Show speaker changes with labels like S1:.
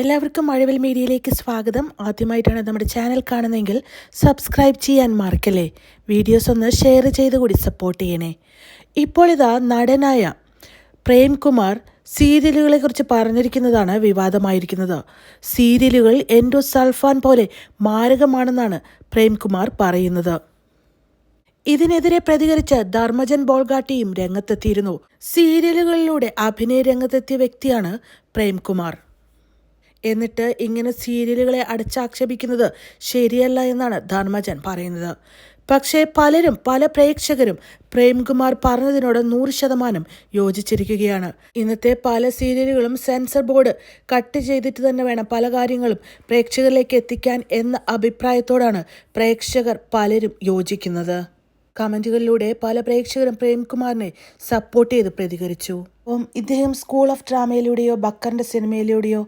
S1: എല്ലാവർക്കും മഴവിൽ മീഡിയയിലേക്ക് സ്വാഗതം. ആദ്യമായിട്ടാണ് നമ്മുടെ ചാനൽ കാണുന്നതെങ്കിൽ സബ്സ്ക്രൈബ് ചെയ്യാൻ മറക്കല്ലേ. വീഡിയോസ് ഒന്ന് ഷെയർ ചെയ്ത് കൂടി സപ്പോർട്ട് ചെയ്യണേ. ഇപ്പോൾ ഇതാ നടനായ പ്രേംകുമാർ സീരിയലുകളെക്കുറിച്ച് പറഞ്ഞിരിക്കുന്നതാണ് വിവാദമായിരിക്കുന്നത്. സീരിയലുകൾ എൻഡോ എൻഡോസൾഫാൻ പോലെ മാരകമാണെന്നാണ് പ്രേംകുമാർ പറയുന്നത്. ഇതിനെതിരെ പ്രതികരിച്ച് ധർമ്മജൻ ബോൾഗാട്ടിയും രംഗത്തെത്തിയിരുന്നു. സീരിയലുകളിലൂടെ അഭിനയ രംഗത്തെത്തിയ വ്യക്തിയാണ് പ്രേംകുമാർ. എന്നിട്ട് ഇങ്ങനെ സീരിയലുകളെ അടച്ചാക്ഷേപിക്കുന്നത് ശരിയല്ല എന്നാണ് ധർമ്മജൻ പറയുന്നത്. പക്ഷേ പലരും പല പ്രേക്ഷകരും പ്രേംകുമാർ പറഞ്ഞതിനോട് നൂറ് ശതമാനം യോജിച്ചിരിക്കുകയാണ്. ഇന്നത്തെ പല സീരിയലുകളും സെൻസർ ബോർഡ് കട്ട് ചെയ്തിട്ട് തന്നെ വേണം പല കാര്യങ്ങളും പ്രേക്ഷകരിലേക്ക് എത്തിക്കാൻ എന്ന അഭിപ്രായത്തോടാണ് പ്രേക്ഷകർ പലരും യോജിക്കുന്നത്. കമന്റുകളിലൂടെ പല പ്രേക്ഷകരും പ്രേംകുമാറിനെ സപ്പോർട്ട് ചെയ്ത് പ്രതികരിച്ചു. ഇദ്ദേഹം സ്കൂൾ ഓഫ് ഡ്രാമയിലൂടെയോ ബക്കറിന്റെ സിനിമയിലൂടെയോ